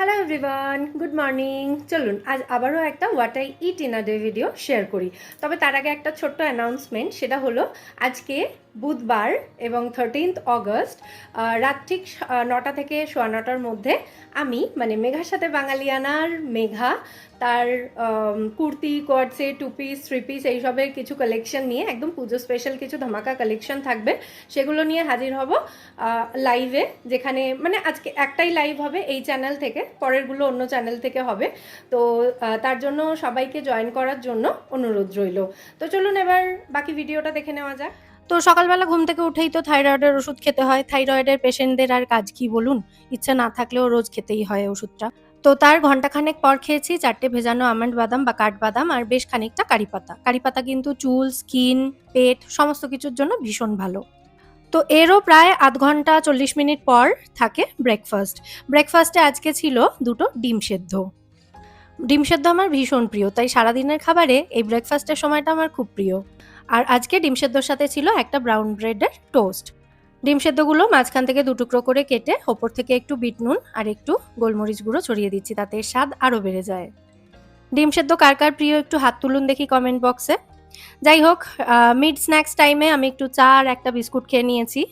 Hello everyone good morning চলুন, আজ আবারও একটা what I eat in a day video share করি। তবে তার আগে একটা ছোট্ট অ্যানাউন্সমেন্ট সেটা হলো আজকে বুধবার এবং থার্টিন্থ অগস্ট রাত ঠিক নটা থেকে সোয়া নটার মধ্যে আমি মানে মেঘার সাথে বাঙালিয়ানার মেঘা, তার কুর্তি কোয়ার্ডসে টু পিস থ্রি পিস এইসবের কিছু কালেকশন নিয়ে, একদম পুজো স্পেশাল কিছু ধামাকা কালেকশন থাকবে, সেগুলো নিয়ে হাজির হব লাইভে যেখানে মানে আজকে একটাই লাইভ হবে এই চ্যানেল থেকে। পরেরগুলো অন্য চ্যানেল থেকে হবে। তো তার জন্য সবাইকে জয়েন করার জন্য অনুরোধ রইল। তো চলুন এবার বাকি ভিডিওটা দেখে নেওয়া যাক। তো সকালবেলা ঘুম থেকে উঠেই তো থাইরয়েডের ওষুধ খেতে হয়। থাইরয়েডের পেশেন্টদের আর কাজ কি বলুন? ইচ্ছা না থাকলেও রোজ খেতেই হয় ওষুধটা। তো তার ঘন্টাখানেক পর খেয়েছি, চারটে ভেজানো আমন্ড বাদাম বা কাঠবাদাম আর বেশ খানিকটা কারি পাতা। কারি পাতা কিন্তু চুল স্কিন পেট, সমস্ত কিছুর জন্য ভীষণ ভালো। তো এরও প্রায় আধ ঘণ্টা চল্লিশ মিনিট পর থাকে ব্রেকফাস্ট ব্রেকফাস্টে আজকে ছিল দুটো ডিম সেদ্ধ। ডিম সেদ্ধ আমার ভীষণ প্রিয়, তাই সারাদিনের খাবারে এই ব্রেকফাস্টের সময়টা আমার খুব প্রিয়। আর আজকে ডিম সেদ্ধর সাথে ছিল একটা ব্রাউন ব্রেডের টোস্ট ডিম সেদ্ধগুলো মাঝখান থেকে দু টুকরো করে কেটে ওপর থেকে একটু বিট নুন আর একটু গোলমরিচ গুঁড়ো ছড়িয়ে দিচ্ছি, তাতে স্বাদ আরও বেড়ে যায়। ডিম সেদ্ধ কার কার প্রিয় একটু হাত তুলুন দেখি কমেন্ট বক্সে যাই হোক মিড স্ন্যাক্স টাইমে আমি একটু চা আর একটা বিস্কুট খেয়ে নিয়েছি।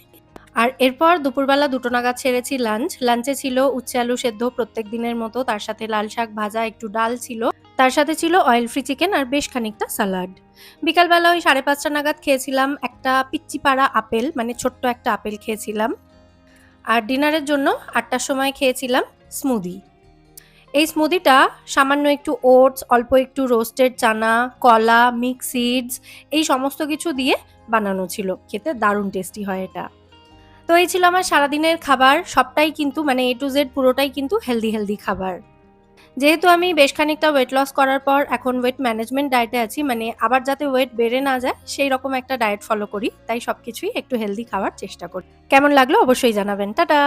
আর এরপর দুপুরবেলা দুটো নাগাদ ছেড়েছি লাঞ্চ লাঞ্চে ছিল উচ্ছে আলু সেদ্ধ প্রত্যেক দিনের মতো। তার সাথে লাল শাক ভাজা, একটু ডাল ছিল। তার সাথে ছিল অয়েল ফ্রি চিকেন আর বেশ খানিকটা স্যালাড বিকালবেলা ওই সাড়ে পাঁচটা নাগাদ খেয়েছিলাম একটা পিচ্চি পাড়া আপেল মানে ছোট্ট একটা আপেল খেয়েছিলাম। আর ডিনারের জন্য আটটার সময় খেয়েছিলাম স্মুদি এই স্মুদিটা সামান্য একটু ওটস, অল্প একটু রোস্টেড চানা, কলা, মিক্স সিডস, এই সমস্ত কিছু দিয়ে বানানো ছিল। খেতে দারুণ টেস্টি হয় এটা। তো এই ছিল আমার সারাদিনের খাবার, সবটাই কিন্তু মানে এ টু জেড পুরোটাই কিন্তু হেলদি হেলদি খাবার। যেহেতু আমি বেশ খানিকটা ওয়েট লস করার পর এখন ওয়েট ম্যানেজমেন্ট ডায়েটে আছি মানে আবার যাতে ওয়েট বেড়ে না যায়, সেই রকম একটা ডায়েট ফলো করি, তাই সব কিছুই একটু হেলদি খাওয়ার চেষ্টা করি। কেমন লাগল অবশ্যই জানাবেন। টাটা!